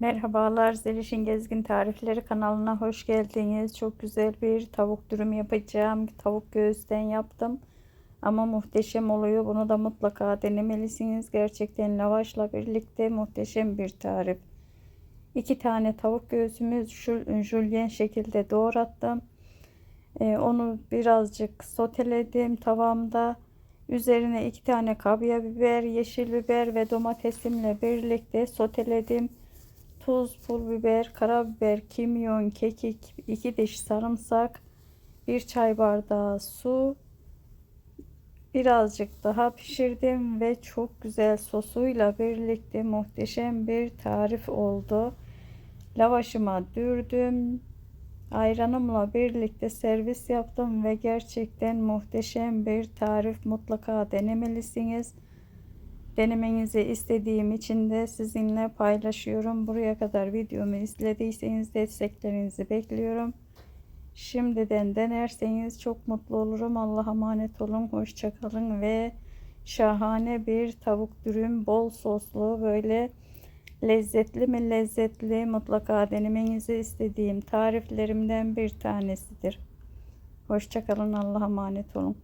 Merhabalar Zeliş'in Gezgin Tarifleri kanalına hoş geldiniz. Çok güzel bir tavuk dürüm yapacağım. Tavuk göğüsten yaptım. Ama muhteşem oluyor. Bunu da mutlaka denemelisiniz. Gerçekten lavaşla birlikte muhteşem bir tarif. İki tane tavuk göğsümü jülyen şekilde doğrattım. Ee, onu birazcık soteledim tavamda. Üzerine iki tane kabya biber, yeşil biber ve domatesimle birlikte soteledim tuz, pul biber, karabiber, kimyon, kekik, iki diş sarımsak, bir çay bardağı su, birazcık daha pişirdim ve çok güzel sosuyla birlikte muhteşem bir tarif oldu. Lavaşıma dürdüm. Ayranımla birlikte servis yaptım ve gerçekten muhteşem bir tarif mutlaka denemelisiniz. Denemenizi istediğim için de sizinle paylaşıyorum. Buraya kadar videomu izlediyseniz desteklerinizi bekliyorum. Şimdiden denerseniz çok mutlu olurum. Allah'a emanet olun. Hoşçakalın ve şahane bir tavuk dürüm bol soslu böyle lezzetli mi lezzetli mutlaka denemenizi istediğim tariflerimden bir tanesidir. Hoşçakalın. Allah'a emanet olun.